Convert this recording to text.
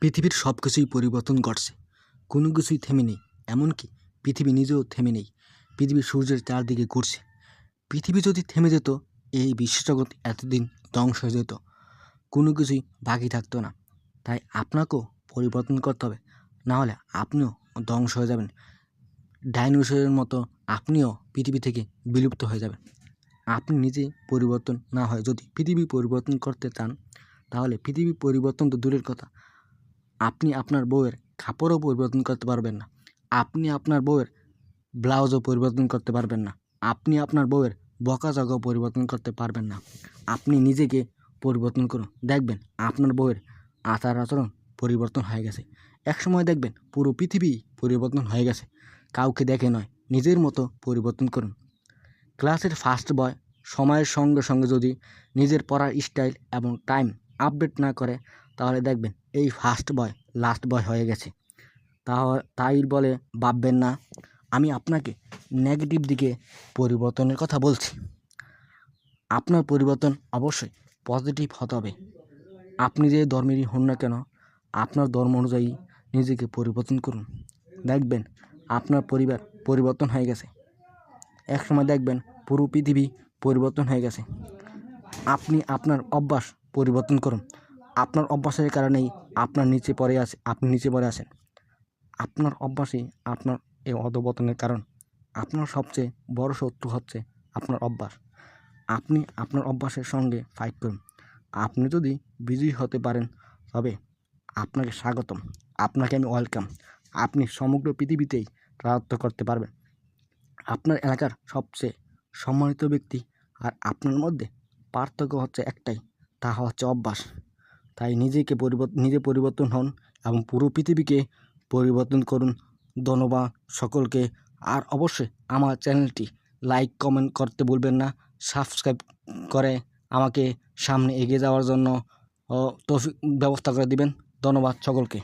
পৃথিবীর সব কিছুই পরিবর্তন ঘটছে। কোনো কিছুই থেমে নেই, এমনকি পৃথিবী নিজেও থেমে নেই। পৃথিবী সূর্যের চারদিকে ঘুরছে। পৃথিবী যদি থেমে যেত, এই বিশ্বজগৎ এতদিন ধ্বংস হয়ে যেত। কোনো কিছুই বাকি থাকতো না। তাই আপনাকেও পরিবর্তন করতে হবে। নাহলে আপনিও ধ্বংস হয়ে যাবেন। ডাইনোসরের মতো আপনিও পৃথিবী থেকে বিলুপ্ত হয়ে যাবেন। আপনি নিজে পরিবর্তন না হয় যদি পৃথিবী পরিবর্তন করতে চান, তাহলে পৃথিবী পরিবর্তন তো দূরের কথা। আপনি আপনার বউয়ের কাপড়ও পরিবর্তন করতে পারবেন না। আপনি আপনার বউয়ের ব্লাউজও পরিবর্তন করতে পারবেন না। আপনি আপনার বউয়ের বকা জাগাও পরিবর্তন করতে পারবেন না। আপনি নিজেকে পরিবর্তন করুন। দেখবেন আপনার বউয়ের আচার আচরণ পরিবর্তন হয়ে গেছে। একসময় দেখবেন পুরো পৃথিবী পরিবর্তন হয়ে গেছে। কাউকে দেখে নয়, নিজের মতো পরিবর্তন করুন। ক্লাসের ফার্স্ট বয় সময়ের সঙ্গে সঙ্গে যদি নিজের পড়ার স্টাইল এবং টাইম আপডেট না করে তাহলে দেখবেন এই ফার্স্ট বয় লাস্ট বয় হয়ে গেছে। তা তাই বলে ভাববেন না, আমি আপনাকে নেগেটিভ দিকে পরিবর্তনের কথা বলছি। আপনার পরিবর্তন অবশ্যই পজিটিভ হতে হবে। আপনি যে ধর্মেরই হন না কেন, আপনার ধর্ম অনুযায়ী নিজেকে পরিবর্তন করুন। দেখবেন আপনার পরিবার পরিবর্তন হয়ে গেছে। একসময় দেখবেন পুরো পৃথিবী পরিবর্তন হয়ে গেছে। আপনি আপনার অভ্যাস পরিবর্তন করুন। আপনার অভ্যাসের কারণেই আপনার নিচে পড়ে আছে, আপনি নিচে পড়ে আছেন। আপনার অভ্যাসই আপনার এই অধপতনের কারণ। আপনার সবচেয়ে বড় শত্রু হচ্ছে আপনার অভ্যাস। আপনি আপনার অভ্যাসের সঙ্গে ফাইট করুন। আপনি যদি বিজয়ী হতে পারেন, তবে আপনাকে স্বাগতম। আপনাকে আমি ওয়েলকাম আপনি সমগ্র পৃথিবীতেই রাজত্ব করতে পারবেন। আপনার এলাকার সবচেয়ে সম্মানিত ব্যক্তি আর আপনার মধ্যে পার্থক্য হচ্ছে একটাই, তা হচ্ছে অভ্যাস। তাই নিজেকে পরিবর্তন নিজে পরিবর্তন হন এবং পুরো পৃথিবীকে পরিবর্তন করুন। ধন্যবাদ সকলকে। আর অবশ্যই আমার চ্যানেলটি লাইক, কমেন্ট করতে বলবেন না। সাবস্ক্রাইব করে আমাকে সামনে এগিয়ে যাওয়ার জন্য তফিক, ব্যবস্থা করে দিবেন। ধন্যবাদ সকলকে।